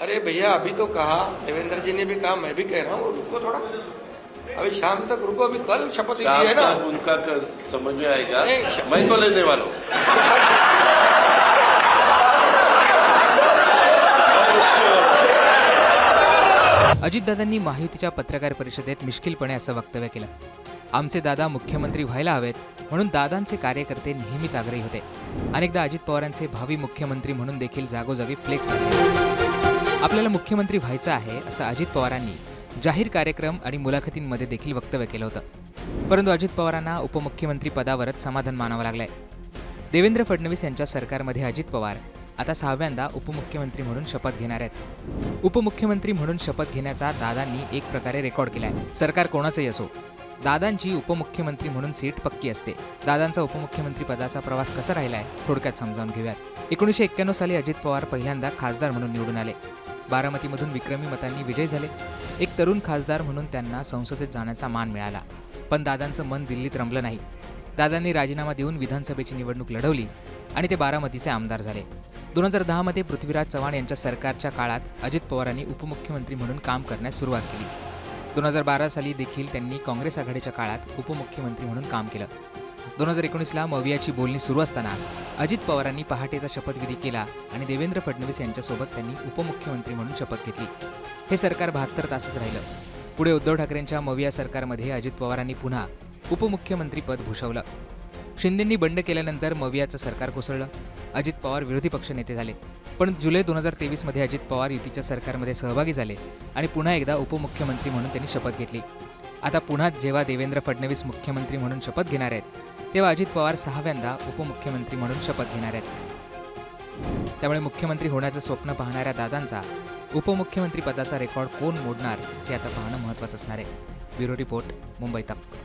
अरे भैया अभी तो कहा। देवेंद्र जी ने भी कहा मैं भी कह रहा हूँ रुको थोड़ा। अभी शाम तक रुको अभी कल शपथ ली है ना। उनका कर, समझ में आएगा। मैं तो लेने वाला हूँ। अजितदादांनी महायुतीच्या पत्रकार परिषदेत मिश्किलपणे असं वक्तव्य केलं. आमचे दादा मुख्यमंत्री व्हायला हवेत म्हणून दादांचे कार्यकर्ते नेहमीच आग्रही होते. अनेकदा अजित पवारांचे भावी मुख्यमंत्री म्हणून देखील जागोजागी फ्लेक्स लागले आपल्याला मुख्यमंत्री व्हायचं आहे असं अजित पवारांनी जाहीर कार्यक्रम आणि मुलाखतींमध्ये देखील वक्तव्य केलं होतं. परंतु अजित पवारांना उपमुख्यमंत्री पदावरच समाधान मानावं लागलंय. देवेंद्र फडणवीस यांच्या सरकारमध्ये अजित पवार आता सहाव्यांदा उपमुख्यमंत्री म्हणून शपथ घेणार आहेत. उपमुख्यमंत्री म्हणून शपथ घेण्याचा दादांनी एक प्रकारे रेकॉर्ड केलाय. सरकार कोणाचंही असो दादांची उपमुख्यमंत्री म्हणून सीट पक्की असते. दादांचा उपमुख्यमंत्री पदाचा प्रवास कसा राहिलाय थोडक्यात समजावून घेऊयात. एकोणीसशे एक्क्याण्णव साली अजित पवार पहिल्यांदा खासदार म्हणून निवडून आले. बारामतीमधून विक्रमी मतांनी विजय झाले. एक तरुण खासदार म्हणून त्यांना संसदेत जाण्याचा मान मिळाला. पण दादांचं मन दिल्लीत रमलं नाही. दादांनी राजीनामा देऊन विधानसभेची निवडणूक लढवली आणि ते बारामतीचे आमदार झाले. दोन हजार दहामध्ये पृथ्वीराज चव्हाण यांच्या सरकारच्या काळात अजित पवारांनी उपमुख्यमंत्री म्हणून काम करण्यास सुरुवात केली. दोन हजार बारा साली देखील त्यांनी काँग्रेस आघाडीच्या काळात उपमुख्यमंत्री म्हणून काम केलं. दोन हजार एकोणीसला मवियाची बोलणी सुरू असताना अजित पवारांनी पहाटेचा शपथविधी केला आणि देवेंद्र फडणवीस यांच्यासोबत त्यांनी उपमुख्यमंत्री म्हणून शपथ घेतली. हे सरकार बहात्तर तासच राहिलं. पुढे उद्धव ठाकरेंच्या मविया सरकारमध्ये अजित पवारांनी पुन्हा उपमुख्यमंत्रीपद भूषवलं. शिंदेंनी बंड केल्यानंतर मवियाचं सरकार कोसळलं. अजित पवार विरोधी पक्ष नेते झाले. पण जुलै दोन हजार तेवीसमध्ये अजित पवार युतीच्या सरकारमध्ये सहभागी झाले आणि पुन्हा एकदा उपमुख्यमंत्री म्हणून त्यांनी शपथ घेतली. आता पुन्हा जेव्हा देवेंद्र फडणवीस मुख्यमंत्री म्हणून शपथ घेणार आहेत तेव्हा अजित पवार सहाव्यांदा उपमुख्यमंत्री म्हणून शपथ घेणार आहेत. त्यामुळे मुख्यमंत्री होण्याचं स्वप्न पाहणाऱ्या दादांचा उपमुख्यमंत्री पदाचा रेकॉर्ड कोण मोडणार हे आता पाहणं महत्त्वाचं असणार आहे. ब्युरो रिपोर्ट मुंबई तक.